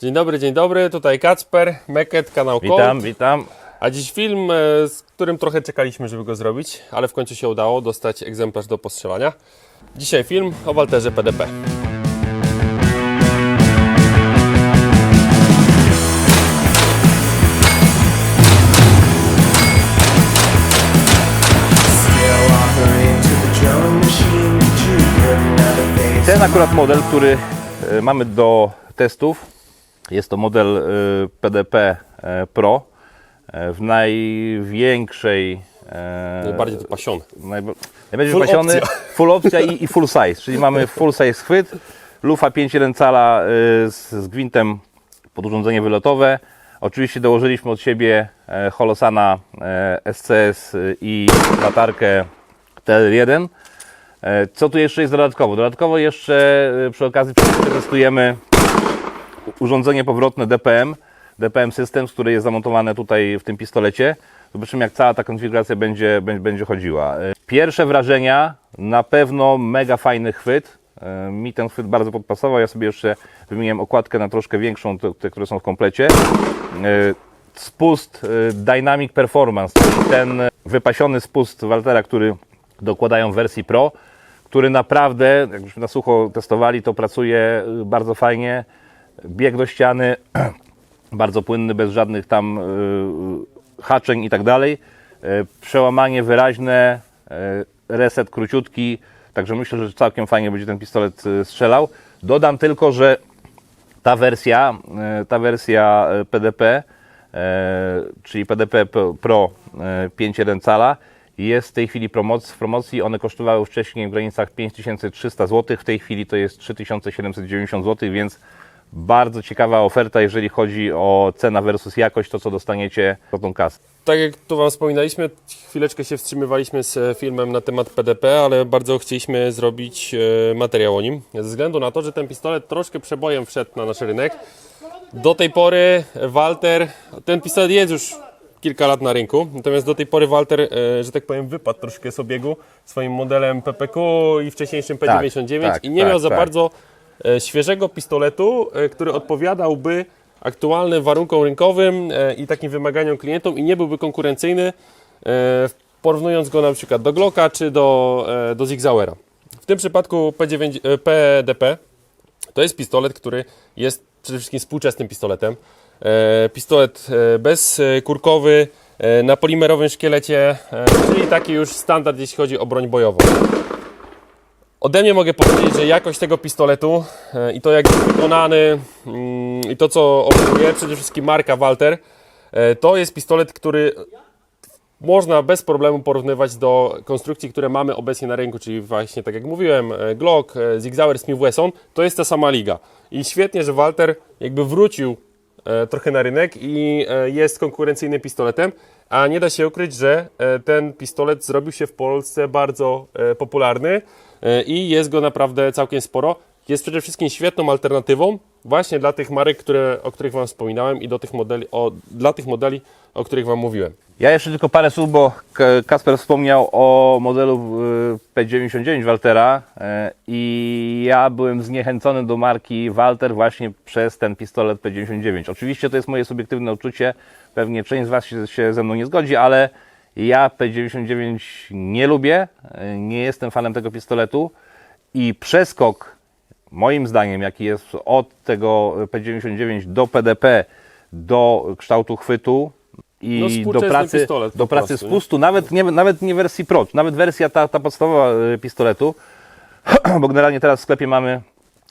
Dzień dobry, dzień dobry, tutaj Kacper, Meket, kanał Colt. Witam, witam. A dziś film, e, z którym trochę czekaliśmy, żeby go zrobić, ale w końcu się udało dostać egzemplarz do postrzelania. Dzisiaj film o Walterze PDP. Ten akurat model, który e, mamy do testów, jest to model PDP e, Pro e, w największej, e, Najbardziej to pasiony. najba- najbardziej Full wypasiony, opcja. full opcja i, i full size, czyli mamy full size chwyt, lufa 5,1 cala e, z, z gwintem pod urządzenie wylotowe. Oczywiście dołożyliśmy od siebie Holosana SCS i latarkę TL1. E, Co tu jeszcze jest dodatkowo? Dodatkowo jeszcze przy okazji przetestujemy urządzenie powrotne DPM, DPM Systems, które jest zamontowane tutaj w tym pistolecie. Zobaczymy jak cała ta konfiguracja będzie, będzie, chodziła. Pierwsze wrażenia, na pewno mega fajny chwyt. E, Mi ten chwyt bardzo podpasował. Ja sobie jeszcze wymieniłem okładkę na troszkę większą, te, które są w komplecie. E, Spust e, Dynamic Performance, czyli ten wypasiony spust Waltera, który dokładają w wersji Pro, który naprawdę, jak już na sucho testowali, to pracuje bardzo fajnie. Bieg do ściany, bardzo płynny, bez żadnych tam y, haczeń i tak dalej. Y, Przełamanie wyraźne, y, reset króciutki, także myślę, że całkiem fajnie będzie ten pistolet y, strzelał. Dodam tylko, że ta wersja, e, ta wersja e, PDP, e, czyli PDP Pro e, 5.1 cala, jest w tej chwili w promocji. One kosztowały wcześniej w granicach 5300 zł, w tej chwili to jest 3790 zł, więc bardzo ciekawa oferta, jeżeli chodzi o cena versus jakość, to co dostaniecie za tą kasę. Tak jak tu Wam wspominaliśmy, chwileczkę się wstrzymywaliśmy z e, filmem na temat PDP, ale bardzo chcieliśmy zrobić e, materiał o nim, ze względu na to, że ten pistolet troszkę przebojem wszedł na nasz rynek. Do tej pory Walter, ten pistolet jest już kilka lat na rynku, natomiast do tej pory Walter, e, że tak powiem, wypadł troszkę z obiegu swoim modelem PPQ i wcześniejszym P99 tak, i nie tak, miał za tak. bardzo świeżego pistoletu, e, który odpowiadałby aktualnym warunkom rynkowym e, i takim wymaganiom klientom i nie byłby konkurencyjny, e, porównując go na przykład do Glocka czy do, e, do Zigzauera. W tym przypadku P9, e, PDP to jest pistolet, który jest przede wszystkim współczesnym pistoletem. E, Pistolet e, bezkurkowy, e, na polimerowym szkielecie, e, czyli taki już standard, jeśli chodzi o broń bojową. Ode mnie mogę powiedzieć, że jakość tego pistoletu e, i to jak jest wykonany mm, i to co oferuje, przede wszystkim marka Walter, e, to jest pistolet, który można bez problemu porównywać do konstrukcji, które mamy obecnie na rynku, czyli właśnie tak jak mówiłem, e, Glock, Zigzauer, Smith Wesson, to jest ta sama liga. I świetnie, że Walter jakby wrócił trochę na rynek i e, jest konkurencyjnym pistoletem, a nie da się ukryć, że e, ten pistolet zrobił się w Polsce bardzo e, popularny e, i jest go naprawdę całkiem sporo. Jest przede wszystkim świetną alternatywą właśnie dla tych marek, które, o których Wam wspominałem i do tych modeli, o, dla tych modeli, o których Wam mówiłem. Ja jeszcze tylko parę słów, bo Kasper wspomniał o modelu y, P99 Waltera y, i ja byłem zniechęcony do marki Walter właśnie przez ten pistolet P99. Oczywiście to jest moje subiektywne uczucie, pewnie część z Was się, się ze mną nie zgodzi, ale ja P99 nie lubię, y, nie jestem fanem tego pistoletu i przeskok moim zdaniem, jaki jest od tego P99 do PDP, do kształtu chwytu i No, do pracy, pistolet do pracy prostu, nie? spustu, nawet nie, nawet nie wersji Pro, nawet wersja ta, ta podstawowa y, pistoletu, bo generalnie teraz w sklepie mamy,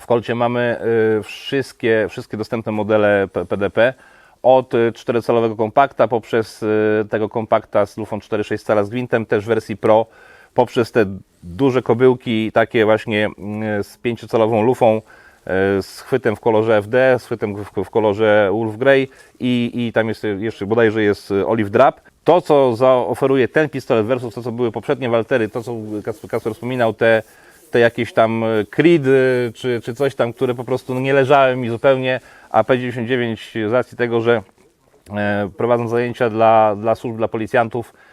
w kolcie mamy y, wszystkie, wszystkie dostępne modele PDP, od y, 4-calowego kompakta poprzez y, tego kompakta z lufą 4,6 cala z gwintem, też w wersji Pro, poprzez te duże kobyłki, takie właśnie y, z 5-calową lufą, y, z chwytem w kolorze FD, z chwytem w, kolorze Wolf Grey i, i tam jest jeszcze bodajże jest y, Olive Drab. To, co zaoferuje ten pistolet versus to, co były poprzednie Waltery, to, co Kasper, wspominał, te, te jakieś tam e, Creed czy, czy coś tam, które po prostu no, nie leżały mi zupełnie, a P99 z racji tego, że e, prowadzą zajęcia dla, dla służb, dla policjantów, e,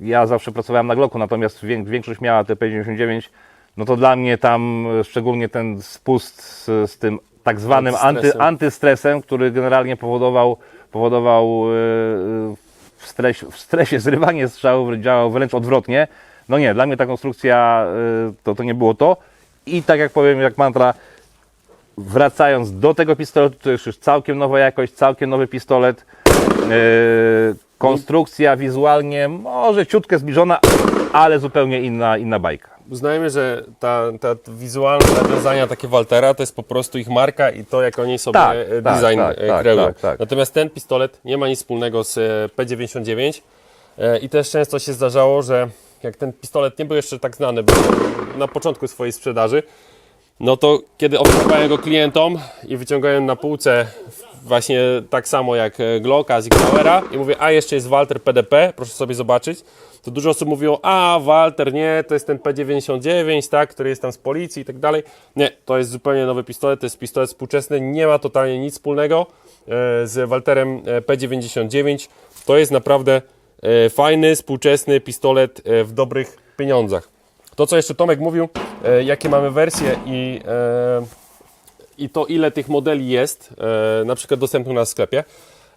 ja zawsze pracowałem na Glocku, natomiast wię- większość miała te P99, no to dla mnie tam e, szczególnie ten spust z, z tym tak zwanym anty, Antystresem. antystresem, który generalnie powodował, powodował e, w, stresie, w stresie zrywanie strzałów, działał wręcz odwrotnie. No nie, dla mnie ta konstrukcja e, to, to nie było to. I tak jak powiem, jak mantra, wracając do tego pistoletu, to już całkiem nowa jakość, całkiem nowy pistolet. E, konstrukcja wizualnie może ciutkę zbliżona, ale zupełnie inna, inna bajka. Uznajmy, że ta, ta wizualne nawiązania takie Waltera to jest po prostu ich marka i to, jak oni sobie Tak, e, tak, design tak, e, tak, kreują. tak, tak. Natomiast ten pistolet nie ma nic wspólnego z e, P99 e, i też często się zdarzało, że jak ten pistolet nie był jeszcze tak znany, był na początku swojej sprzedaży, no to kiedy oferowałem go klientom i wyciągałem na półce właśnie tak samo jak e, Glocka, Zignauera i mówię, a jeszcze jest Walter PDP, proszę sobie zobaczyć, to dużo osób mówiło, a Walter nie, to jest ten P99, tak, który jest tam z policji i tak dalej. Nie, to jest zupełnie nowy pistolet, to jest pistolet współczesny, nie ma totalnie nic wspólnego e, z Walterem e, P99. To jest naprawdę fajny, współczesny pistolet w dobrych pieniądzach. To, co jeszcze Tomek mówił, jakie mamy wersje i, i to, ile tych modeli jest, e, na przykład dostępnych na sklepie,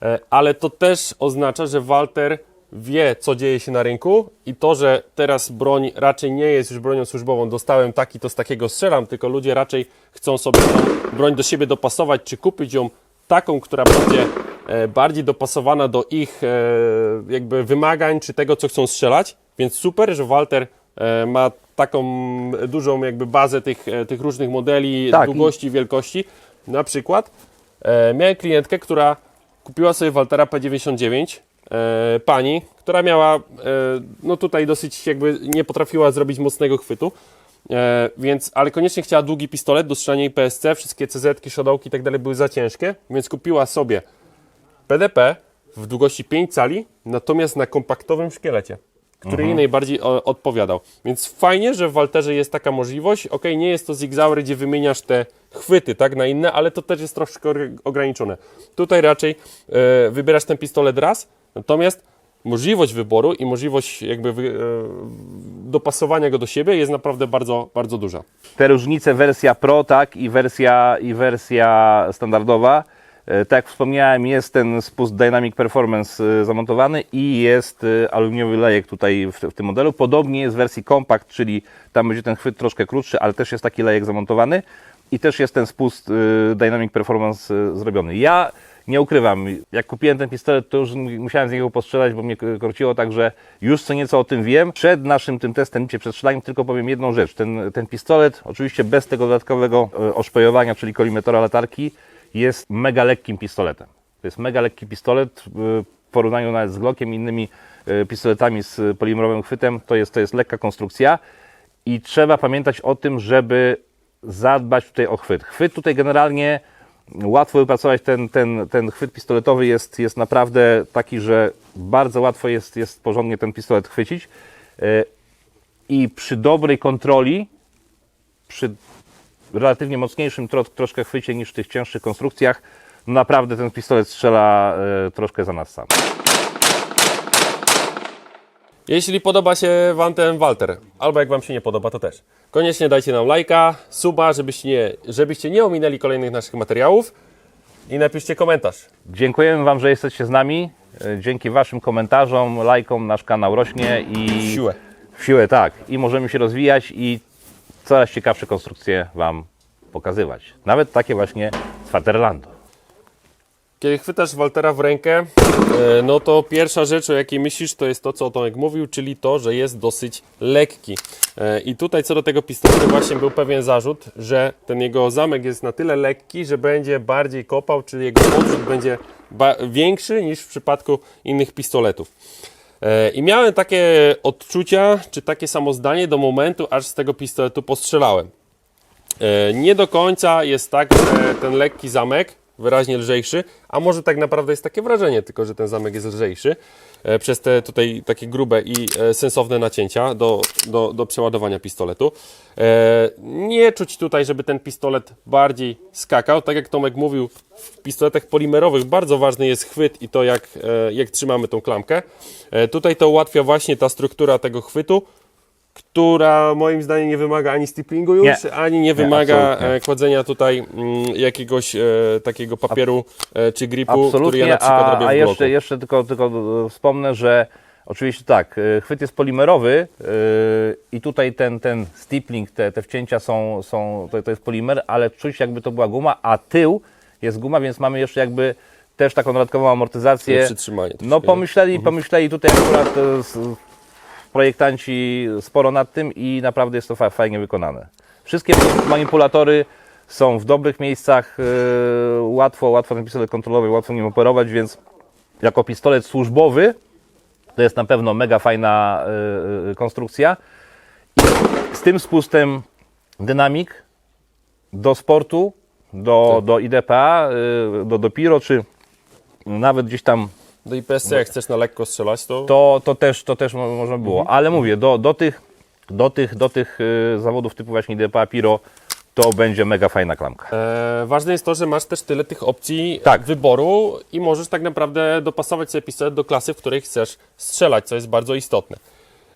e, ale to też oznacza, że Walter wie, co dzieje się na rynku. I to, że teraz broń raczej nie jest już bronią służbową, dostałem taki, to z takiego strzelam, tylko ludzie raczej chcą sobie broń do siebie dopasować, czy kupić ją taką, która będzie e, bardziej dopasowana do ich e, jakby wymagań, czy tego, co chcą strzelać. Więc super, że Walter ma taką dużą jakby bazę tych, e, tych różnych modeli, Tak, i- długości, wielkości. Na przykład e, miałem klientkę, która kupiła sobie Waltera P99, e, pani, która miała, e, no tutaj dosyć jakby nie potrafiła zrobić mocnego chwytu, e, więc, ale koniecznie chciała długi pistolet do strzelania PSC, wszystkie CZ-ki, szodołki i tak dalej były za ciężkie, więc kupiła sobie PDP w długości 5 cali, natomiast na kompaktowym szkielecie, który jej najbardziej o, odpowiadał. Więc fajnie, że w Walterze jest taka możliwość. Ok, nie jest to Zigzauer, gdzie wymieniasz te chwyty tak, na inne, ale to też jest troszkę ograniczone. Tutaj raczej e, wybierasz ten pistolet raz, natomiast możliwość wyboru i możliwość jakby e, dopasowania go do siebie jest naprawdę bardzo, bardzo duża. te różnice wersja Pro, tak, i wersja, i wersja standardowa. E, Tak jak wspomniałem, jest ten spust Dynamic Performance e, zamontowany i jest e, aluminiowy lejek tutaj w, w tym modelu. Podobnie jest w wersji Compact, czyli tam będzie ten chwyt troszkę krótszy, ale też jest taki lejek zamontowany i też jest ten spust Dynamic Performance zrobiony. Ja nie ukrywam, jak kupiłem ten pistolet, to już musiałem z niego postrzelać, bo mnie korciło, także już co nieco o tym wiem. Przed naszym tym testem, przed strzelaniem, tylko powiem jedną rzecz. Ten, ten pistolet, oczywiście bez tego dodatkowego oszpejowania, czyli kolimetora latarki, jest mega lekkim pistoletem. To jest mega lekki pistolet e, w porównaniu nawet z Glockiem i innymi e, pistoletami z polimerowym chwytem. To jest, to jest lekka konstrukcja i trzeba pamiętać o tym, żeby zadbać tutaj o chwyt. Chwyt tutaj generalnie łatwo wypracować ten, ten, ten chwyt pistoletowy jest, jest naprawdę taki, że bardzo łatwo jest, jest porządnie ten pistolet chwycić E, i przy dobrej kontroli, przy relatywnie mocniejszym tro, troszkę chwycie niż w tych cięższych konstrukcjach, naprawdę ten pistolet strzela e, troszkę za nas sam. Jeśli podoba się Wam ten Walter, albo jak Wam się nie podoba, to też. Koniecznie dajcie nam lajka, suba, żebyście nie, żebyście nie ominęli kolejnych naszych materiałów i napiszcie komentarz. Dziękujemy Wam, że jesteście z nami. E, Dzięki Waszym komentarzom, lajkom nasz kanał rośnie i W siłę. W siłę, tak. I możemy się rozwijać i coraz ciekawsze konstrukcje Wam pokazywać. Nawet takie właśnie z Faterlandu. Kiedy chwytasz Waltera w rękę, e, no to pierwsza rzecz, o jakiej myślisz, to jest to, co Tomek mówił, czyli to, że jest dosyć lekki. E, I tutaj co do tego pistoletu właśnie był pewien zarzut, że ten jego zamek jest na tyle lekki, że będzie bardziej kopał, czyli jego odrzut będzie większy niż w przypadku innych pistoletów. E, I miałem takie odczucia, czy takie samo zdanie do momentu, aż z tego pistoletu postrzelałem. E, Nie do końca jest tak, że ten lekki zamek, wyraźnie lżejszy, a może tak naprawdę jest takie wrażenie tylko, że ten zamek jest lżejszy e, przez te tutaj takie grube i e, sensowne nacięcia do, do, do przeładowania pistoletu. E, Nie czuć tutaj, żeby ten pistolet bardziej skakał. Tak jak Tomek mówił, w pistoletach polimerowych bardzo ważny jest chwyt i to jak, jak trzymamy tą klamkę. Tutaj to ułatwia właśnie ta struktura tego chwytu, która moim zdaniem nie wymaga ani stiplingu już, Nie. ani nie Nie, wymaga absolutnie. e, kładzenia tutaj mm, jakiegoś e, takiego papieru czy czy gripu, który ja na Absolutnie, przykład a, robię w a bloku. jeszcze, jeszcze tylko, tylko e, wspomnę, że oczywiście tak, e, chwyt jest polimerowy e, i tutaj ten, ten stippling, te, te wcięcia są, są to, to jest polimer, ale czuć jakby to była guma, a tył jest guma, więc mamy jeszcze jakby też taką dodatkową amortyzację. Przytrzymanie No pomyśleli, pomyśleli tutaj akurat e, s- projektanci sporo nad tym i naprawdę jest to fa- fajnie wykonane. Wszystkie manipulatory są w dobrych miejscach, e, łatwo, łatwo ten pistolet kontrolować, łatwo nim operować, więc jako pistolet służbowy to jest na pewno mega fajna e, konstrukcja. I z tym spustem dynamik do sportu, do, Tak. do IDPA, e, do, do Piro, czy nawet gdzieś tam Do IPSC jak chcesz na lekko strzelać, to, to, to też, to też mo- można było. Mhm. Ale mówię, do, do tych, do tych, do tych y, zawodów typu właśnie DPA Piro to będzie mega fajna klamka. E, ważne jest to, że masz też tyle tych opcji Tak. wyboru i możesz tak naprawdę dopasować sobie pistolet do klasy, w której chcesz strzelać, co jest bardzo istotne.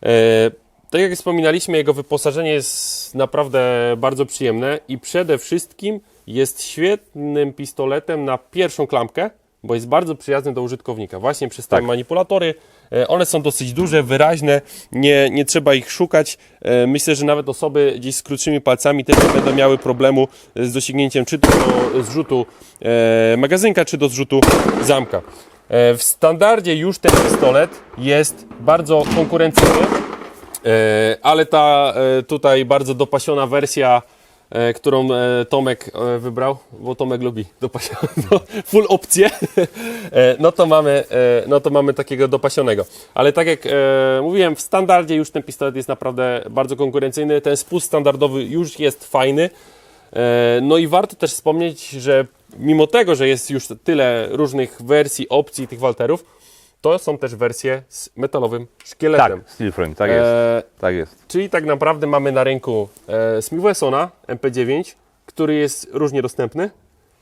E, tak jak wspominaliśmy, jego wyposażenie jest naprawdę bardzo przyjemne i przede wszystkim jest świetnym pistoletem na pierwszą klamkę, bo jest bardzo przyjazny do użytkownika. Właśnie przez te Tak. manipulatory, e, one są dosyć duże, wyraźne, nie, nie trzeba ich szukać. E, Myślę, że nawet osoby gdzieś z krótszymi palcami też nie będą miały problemu z dosięgnięciem czy to do zrzutu e, magazynka, czy do zrzutu zamka. W standardzie już ten pistolet jest bardzo konkurencyjny. Ale ta tutaj bardzo dopasiona wersja, którą e, Tomek e, wybrał, bo Tomek lubi dopasioną, no, full opcję, e, no, to mamy, e, no to mamy takiego dopasionego. Ale tak jak e, mówiłem, w standardzie już ten pistolet jest naprawdę bardzo konkurencyjny, ten spust standardowy już jest fajny. E, No i warto też wspomnieć, że mimo tego, że jest już tyle różnych wersji, opcji tych walterów, to są też wersje z metalowym szkieletem. Tak, steel frame, tak jest. E, tak jest. Czyli tak naprawdę mamy na rynku e, Smith Wessona MP9, który jest różnie dostępny.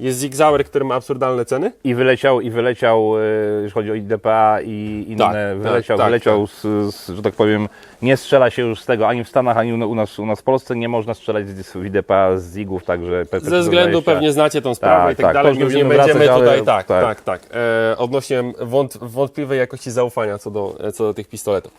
Jest Zig Zauer, który ma absurdalne ceny. I wyleciał, i wyleciał, e, jeśli chodzi o IDPA i inne, Tak, wyleciał, tak, tak, wyleciał Z, z, że tak powiem, nie strzela się już z tego ani w Stanach, ani u, nas, u nas w Polsce, nie można strzelać z, z IDPA z Zigów, także P- Ze względu P320. pewnie znacie tą sprawę Tak, i tak, tak, dalej. już nie będziemy wracać, ale- tutaj, tak, tak, tak. tak. E, odnośnie wąt, wątpliwej jakości zaufania co do, co do tych pistoletów.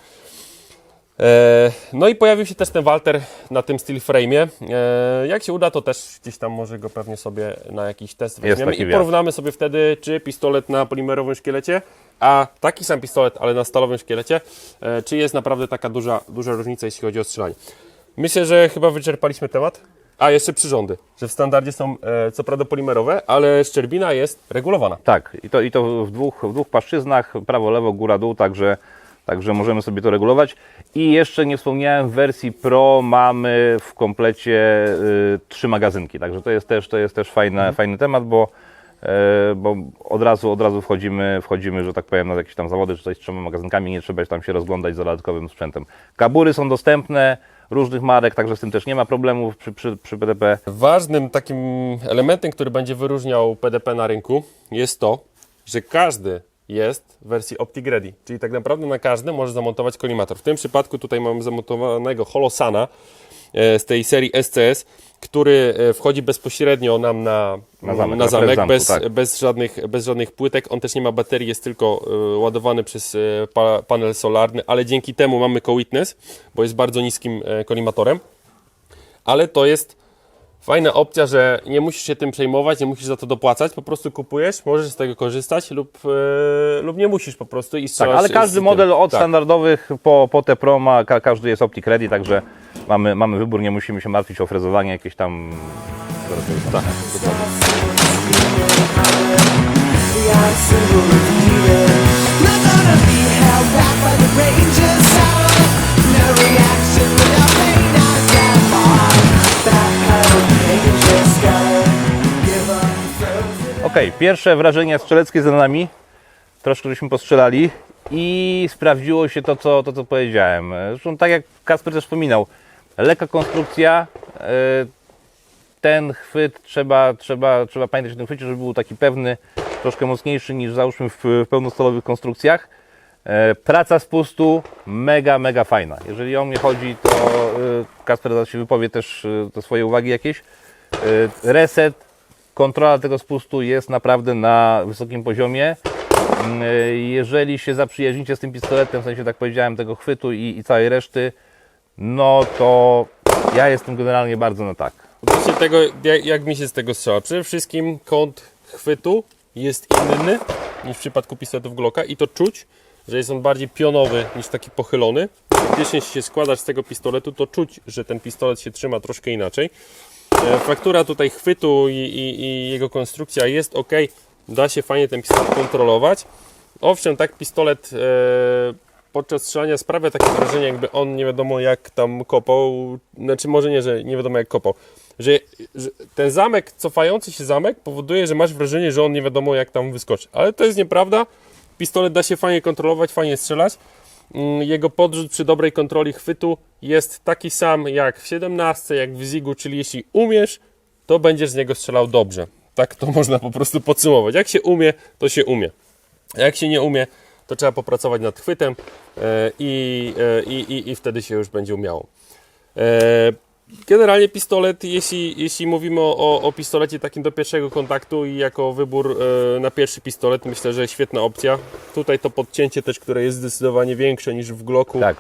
E, no i pojawił się też ten Walter na tym steel frame'ie. E, jak się uda, to też gdzieś tam może go pewnie sobie na jakiś test weźmiemy i wiatr. porównamy sobie wtedy, czy pistolet na polimerowym szkielecie, a taki sam pistolet, ale na stalowym szkielecie, e, czy jest naprawdę taka duża, duża różnica, jeśli chodzi o strzelanie. Myślę, że chyba wyczerpaliśmy temat. A, jeszcze przyrządy, że w standardzie są e, co prawda polimerowe, ale szczerbina jest regulowana. Tak, i to, i to w, dwóch, w dwóch płaszczyznach, prawo, lewo, góra, dół, także, także możemy sobie to regulować. I jeszcze nie wspomniałem, w wersji Pro mamy w komplecie y, trzy magazynki, także to jest też, to jest też fajny, fajny temat, bo, e, bo od razu, od razu wchodzimy, wchodzimy, że tak powiem, na jakieś tam zawody, czy coś z trzema magazynkami, nie trzeba tam się rozglądać za dodatkowym sprzętem. Kabury są dostępne, różnych marek, także z tym też nie ma problemów przy, przy, przy PDP. Ważnym takim elementem, który będzie wyróżniał PDP na rynku jest to, że każdy jest w wersji Optic Ready, czyli tak naprawdę na każdy może zamontować kolimator. W tym przypadku tutaj mamy zamontowanego Holosana e, z tej serii SCS, który e, wchodzi bezpośrednio nam na, Na zamek, na zamek zamku, bez, tak. bez, żadnych, bez żadnych płytek. On też nie ma baterii, jest tylko e, ładowany przez pa, panel solarny, ale dzięki temu mamy co-witness, bo jest bardzo niskim kolimatorem. Ale to jest Fajna opcja, że nie musisz się tym przejmować, nie musisz za to dopłacać, po prostu kupujesz, możesz z tego korzystać lub, e, lub nie musisz po prostu i Tak, ale każdy tym. model od tak. standardowych po, po te Pro ma, ka, każdy jest Optic Ready, także mamy, mamy wybór, nie musimy się martwić o frezowanie jakieś tam... Tak. Be held back by the Okej, pierwsze wrażenia strzeleckie za nami. Troszkę żeśmy postrzelali i sprawdziło się to, co, to, co powiedziałem. Zresztą tak jak Kasper też wspominał, lekka konstrukcja, e, ten chwyt trzeba, trzeba, trzeba pamiętać o tym chwycie, żeby był taki pewny, troszkę mocniejszy niż załóżmy w, w pełnostalowych konstrukcjach. E, Praca z pustu mega, mega fajna. Jeżeli o mnie chodzi, to e, Kasper zaraz się wypowie też te swoje uwagi jakieś. Reset, kontrola tego spustu jest naprawdę na wysokim poziomie. Mm, Jeżeli się zaprzyjaźnicie z tym pistoletem, w sensie tak powiedziałem, tego chwytu i, i całej reszty, no to ja jestem generalnie bardzo na tak. Odnośnie tego, jak, mi się z tego strzela. Przede wszystkim kąt chwytu jest inny niż w przypadku pistoletów Glocka i to czuć, że jest on bardziej pionowy niż taki pochylony. Jeśli się składasz z tego pistoletu, to czuć, że ten pistolet się trzyma troszkę inaczej. E, Faktura tutaj chwytu i, i, i jego konstrukcja jest ok. Da się fajnie ten pistolet kontrolować. Owszem, tak pistolet e, podczas strzelania sprawia takie wrażenie, jakby on nie wiadomo jak tam kopał. Znaczy, może nie, że nie wiadomo jak kopał. Że, że ten zamek, cofający się zamek, powoduje, że masz wrażenie, że on nie wiadomo jak tam wyskoczy. Ale to jest nieprawda. Pistolet da się fajnie kontrolować, fajnie strzelać. Mm, Jego podrzut przy dobrej kontroli chwytu jest taki sam jak w 17, jak w Zigu, czyli jeśli umiesz, to będziesz z niego strzelał dobrze. Tak to można po prostu podsumować. Jak się umie, to się umie. Jak się nie umie, to trzeba popracować nad chwytem e, i, e, i, i, i wtedy się już będzie umiało. Generalnie pistolet, jeśli, jeśli mówimy o, o pistolecie takim do pierwszego kontaktu i jako wybór e, na pierwszy pistolet, myślę, że świetna opcja. Tutaj to podcięcie też, które jest zdecydowanie większe niż w Glocku, Tak.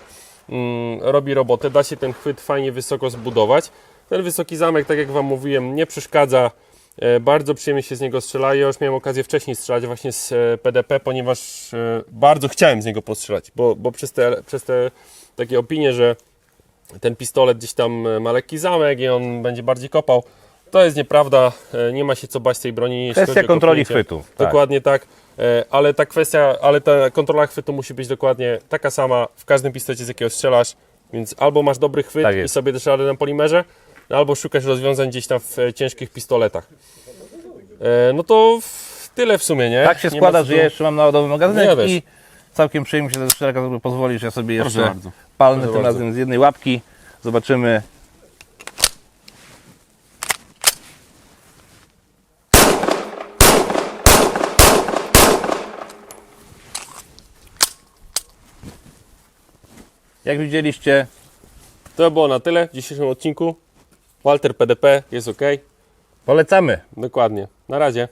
mm, robi robotę. Da się ten chwyt fajnie wysoko zbudować. Ten wysoki zamek, tak jak Wam mówiłem, nie przeszkadza. E, Bardzo przyjemnie się z niego strzela. Ja już miałem okazję wcześniej strzelać właśnie z PDP, ponieważ e, bardzo chciałem z niego postrzelać, bo, bo przez, te, przez te takie opinie, że ten pistolet gdzieś tam e, ma lekki zamek i on będzie bardziej kopał. To jest nieprawda, e, nie ma się co bać tej broni. Kwestia kontroli chwytu, tak. Dokładnie tak, E, ale ta kwestia, ale ta kontrola chwytu musi być dokładnie taka sama w każdym pistolecie, z jakiego strzelasz, więc albo masz dobry chwyt Tak i sobie też radę na polimerze, albo szukasz rozwiązań gdzieś tam w ciężkich pistoletach. No to tyle w sumie, nie? Tak się Nie składa, że ja jeszcze mam naładowy magazynek Ja też. Całkiem przyjemnie się też że pozwolisz, ja sobie Proszę jeszcze bardzo. Proszę tym bardzo. razem z jednej łapki. Zobaczymy. Jak widzieliście, To było na tyle w dzisiejszym odcinku. Walter PDP jest ok. polecamy. Dokładnie. Na razie.